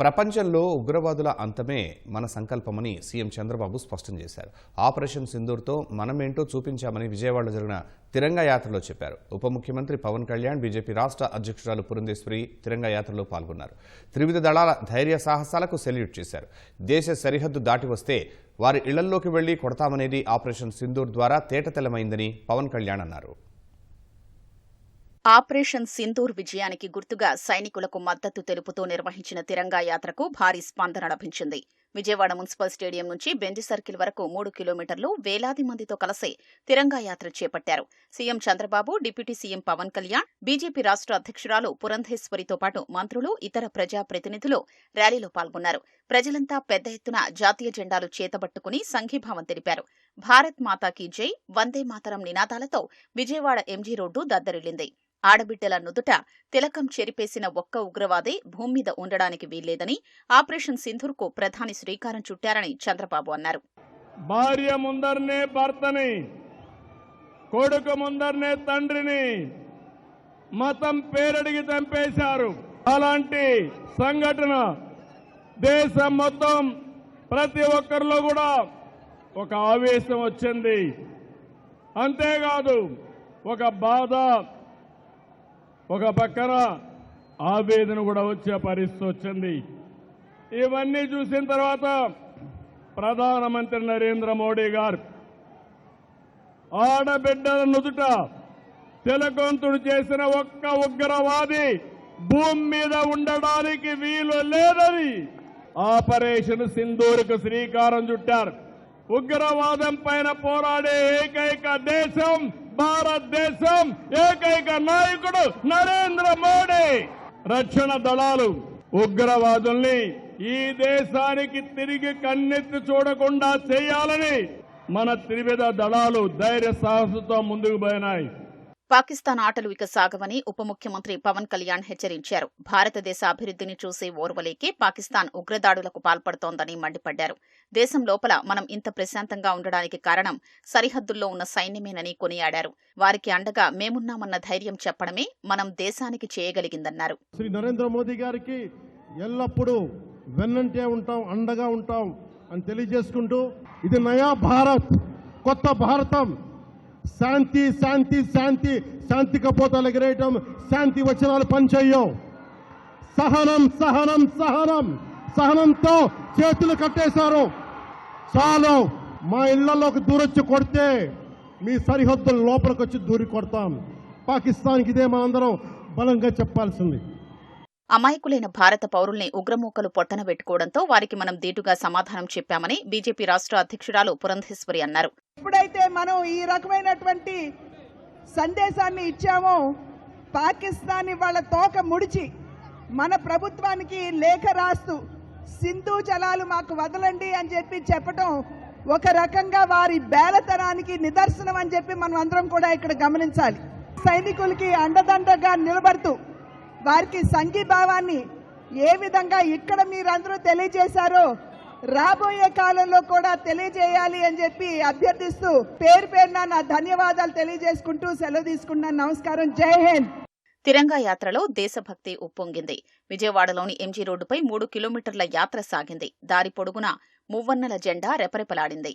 ప్రపంచంలో ఉగ్రవాదుల అంతమే మన సంకల్పమని సీఎం చంద్రబాబు స్పష్టం చేశారు. ఆపరేషన్ సింధూర్తో మనమేంటో చూపించామని విజయవాడలో జరిగిన తిరంగా యాత్రలో చెప్పారు. ఉప ముఖ్యమంత్రి పవన్ కళ్యాణ్ బీజేపీ రాష్ట్ర అధ్యక్షురాలు పురంధేశ్వరి తిరంగా యాత్రలో పాల్గొన్నారు. త్రివిధ దళాల ధైర్య సాహసాలకు సెల్యూట్ చేశారు. దేశ సరిహద్దు దాటి వస్తే వారి ఇళ్ళల్లోకి వెళ్ళి కొడతామనేది ఆపరేషన్ సింధూర్ ద్వారా తేటతెల్లమైందని పవన్ కళ్యాణ్ అన్నారు. ఆపరేషన్ సింధూర్ విజయానికి గుర్తుగా సైనికులకు మద్దతు తెలుపుతూ నిర్వహించిన తిరంగా యాత్రకు భారీ స్పందన లభించింది. విజయవాడ మున్సిపల్ స్టేడియం నుంచి బెంజ్ సర్కిల్ వరకు మూడు కిలోమీటర్లు వేలాది మందితో కలిసి తిరంగా యాత్ర చేపట్టారు. CM Chandrababu deputy CM Pawan Kalyan BJP రాష్ట్ర అధ్యక్షురాలు పురంధేశ్వరితో పాటు మంత్రులు ఇతర ప్రజా ప్రతినిధులు ర్యాలీలో పాల్గొన్నారు. ప్రజలంతా పెద్ద ఎత్తున జాతీయ జెండాలు చేతబట్టుకుని సంఘీభావం తెలిపారు. భారత్ మాతాకి జై వందే మాతరం నినాదాలతో విజయవాడ ఎంజీ రోడ్డు దద్దరిల్లింది. ఆడబిడ్డల నుదుట తిలకం చెరిపేసిన ఒక్క ఉగ్రవాదే భూమి మీద ఉండడానికి వీల్లేదని ఆపరేషన్ సింధూర్కు ప్రధాని శ్రీకారం చుట్టారని చంద్రబాబు అన్నారు. భార్య ముందరనే భర్తని కొడుకు ముందరనే తండ్రిని మతం పేరడిగి చంపేశారు. అలాంటి సంఘటన దేశం మొత్తం ప్రతి ఒక్కరిలో కూడా ఒక ఆవేశం వచ్చింది. అంతేకాదు ఒక బాధ ఒక పక్కన ఆవేదన కూడా వచ్చే పరిస్థితి వచ్చింది. ఇవన్నీ చూసిన తర్వాత ప్రధానమంత్రి నరేంద్ర మోడీ గారు ఆడబిడ్డల నుదుట తెలకొంతుడు చేసిన ఒక్క ఉగ్రవాది భూమి మీద ఉండడానికి వీలు లేదని ఆపరేషన్ సింధూరుకు శ్రీకారం చుట్టారు. ఉగ్రవాదం పైన పోరాడే ఏకైక దేశం భారతదేశం ఏకైక నాయకుడు నరేంద్ర మోడీ. రక్షణ దళాలు ఉగ్రవాదుల్ని ఈ దేశానికి తిరిగి కన్నెత్తి చూడకుండా చేయాలని మన త్రివిధ దళాలు ధైర్య సాహసంతో ముందుకు పోయినాయి. పాకిస్తాన్ ఆటలు ఇక సాగవని ఉప ముఖ్యమంత్రి పవన్ కళ్యాణ్ హెచ్చరించారు. భారతదేశ అభివృద్ధిని చూసే ఓర్వలేకే పాకిస్తాన్ ఉగ్రదాడులకు పాల్పడుతోందని మండిపడ్డారు. దేశం లోపల మనం ఇంత ప్రశాంతంగా ఉండడానికి కారణం సరిహద్దుల్లో ఉన్న సైన్యమేనని కొనియాడారు. వారికి అండగా మేమున్నామన్న ధైర్యం చెప్పడమే మనం దేశానికి చేయగలిగిందన్నారు. శ్రీ నరేంద్ర మోదీ గారికి ఎల్లప్పుడూ వెన్నంటే ఉంటాం అండగా ఉంటాం అని తెలియజేసుకుంటూ ఇది నయా భారత్ కొత్త భారతం. శాంతి శాంతి శాంతి శాంతి కపోతాలు ఎగిరేయటం శాంతి వచనాలు పనిచేయవు. సహనం సహనం సహనం సహనంతో చేతులు కట్టేశారు. చాలు మా ఇళ్ళలోకి దూరొచ్చి కొడితే మీ సరిహద్దుల లోపలికి వచ్చి దూరి కొడతాం. పాకిస్తాన్కి ఇదే మనందరం బలంగా చెప్పాల్సింది. అమాయకులైన భారత పౌరుల్ని ఉగ్రమూకలు పొట్టన పెట్టుకోవడంతో వారికి మనం దీటుగా సమాధానం చెప్పామని బీజేపీ రాష్ట్ర అధ్యక్షురాలు పురంధేశ్వరి అన్నారు. ఎప్పుడైతే మనం ఈ రకమైనటువంటి సందేశాన్ని ఇచ్చామో పాకిస్తాన్ వాళ్ళ తోక ముడిచి మన ప్రభుత్వానికి లేఖ రాస్తూ సింధు జలాలు మాకు వదలండి అని చెప్పి చెప్పటం ఒక రకంగా వారి బేలతనానికి నిదర్శనం అని చెప్పి మనం అందరం కూడా ఇక్కడ గమనించాలి. సైనికులకి అండదండగా నిలబడుతూ వారికి సంఘీభావాన్ని ఏ విధంగా ఇక్కడ మీరందరూ తెలియజేశారో రాబోయే కాలంలో కూడా తెలియజేయాలి అని చెప్పి అభ్యర్థిస్తూ పేరు పేరున నా ధన్యవాదాలు తెలియజేసుకుంటూ సెలవు తీసుకున్నాను నమస్కారం. జై హింద్. తిరంగా యాత్రలో దేశభక్తి ఉప్పొంగింది. విజయవాడలోని ఎంజీ రోడ్డుపై మూడు కిలోమీటర్ల యాత్ర సాగింది. దారి పొడుగునా మువ్వన్నెల జెండా రెపరెపలాడింది.